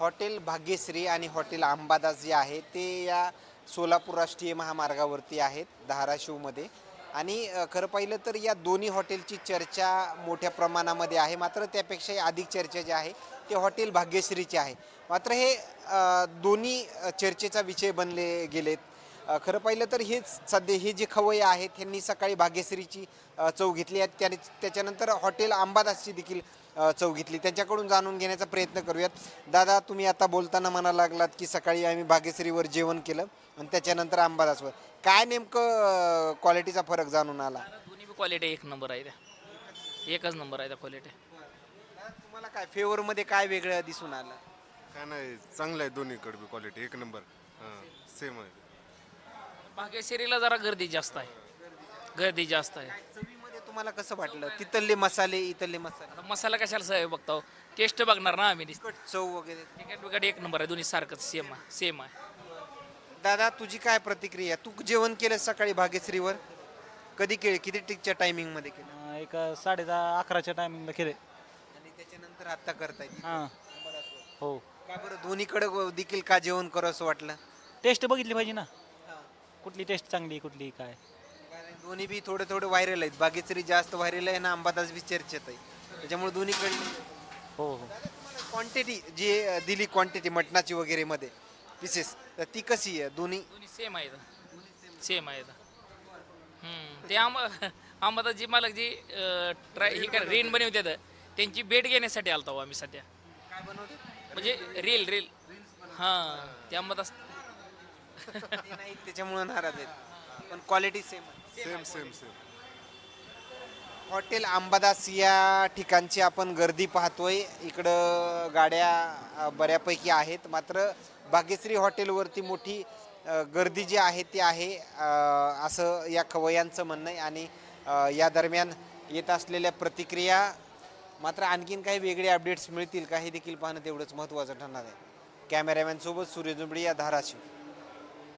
Hotel Bhagyashree आणि hotel Ambadas जे आहे ते या सोलापूर राष्ट्रीय महामार्गावरती आहेत धाराशिवमध्ये. आणि खरं पाहिलं तर या दोन्ही हॉटेलची चर्चा मोठ्या प्रमाणामध्ये आहे. मात्र त्यापेक्षाही अधिक चर्चा जी आहे ते हॉटेल भाग्यश्रीची आहे. मात्र हे दोन्ही चर्चेचा विषय बनले गेलेत. खरं पाहिलं तर हेच सध्या हे जे खवय्ये आहेत त्यांनी सकाळी भाग्यश्रीची चव घेतली आहे त्याने त्याच्यानंतर हॉटेल अंबादासची देखील चव घेतली. त्यांच्याकडून जाणून घेण्याचा प्रयत्न करूयात. दादा तुम्ही आता बोलताना म्हणायला लागलात की सकाळी आम्ही भाग्यश्रीवर जेवण केलं आणि त्याच्यानंतर अंबादासवर. काय नेमकं क्वालिटीचा फरक जाणून आला? दोन्ही बी क्वालिटी एक नंबर आहे त्या. एकच नंबर आहे त्या क्वालिटी. तुम्हाला काय फेवरमध्ये काय वेगळं दिसून आलं? काय नाही चांगलं आहे दोन्हीकडे बी क्वालिटी एक नंबर. हां सेम आहे. भाग्यश्रीला जरा गर्दी जास्त आहे. गर्दी जास्त आहे. चवीमध्ये तुम्हाला कसं वाटलं? तिथले मसाले इथले मसाले. आता मसाला कशाला सवय बघतो? टेस्ट बघणार ना आम्ही. तिखट चव वगैरे. तिकट बिकट एक नंबर आहे. दोन्ही सारखंच सेम आहे. सेम आहे. दादा तुझी काय प्रतिक्रिया? तू जेवण केलं सकाळी भाग्यश्रीवर? कधी केले? किती टिकच्या टायमिंगमध्ये केलं? अं, एक साडे दहा अकराच्या टायमिंगला केले. आणि त्याच्यानंतर आता करताय हां. हो. का बरं? दोन्हीकडे देखील का जेवण करू असं वाटलं? टेस्ट बघितली पाहिजे ना. कुठली टेस्ट चांगली कुठली काय? कारण दोन्ही बी थोडे थोडे व्हायरल आहेत. भाग्यश्री जास्त व्हायरल आहे ना अंबादास बी चर्चेत आहे. त्याच्यामुळे दोन्हीकडे हो हो. क्वांटिटी जी अं, दिली क्वांटिटी मटणाची वगैरे मध्ये पीसेस तर ती कशी आहे? दोन्ही दोन्ही सेम आहेत. सेम आहेत. हम्म. ते आम आम्हाला जी मालक जी ट्राय हे काय रेन बनवतात त्यांची भेट घेण्यासाठी आलतो आम्ही सध्या. काय बनवते म्हणजे रील रील हां ते आंबादा ते नाही त्याच्यामुळे नाराज आहेत. पण क्वालिटी सेम आहे. Same same same hotel Ambadas या ठिकाणची आपण गर्दी पाहतोय. इकडं गाड्या अ, बऱ्यापैकी आहेत. मात्र भाग्यश्री हॉटेलवरती मोठी अ, गर्दी जी आहे ती आहे अ, असं या खवयांचं म्हणणं आहे. आणि अ, या दरम्यान येत असलेल्या प्रतिक्रिया मात्र आणखीन काही वेगळे अपडेट्स मिळतील. का हे देखील पाहणं तेवढंच महत्त्वाचं ठरणार आहे. कॅमेरामॅन सोबत सूर्य जुंबडी या धाराशिव.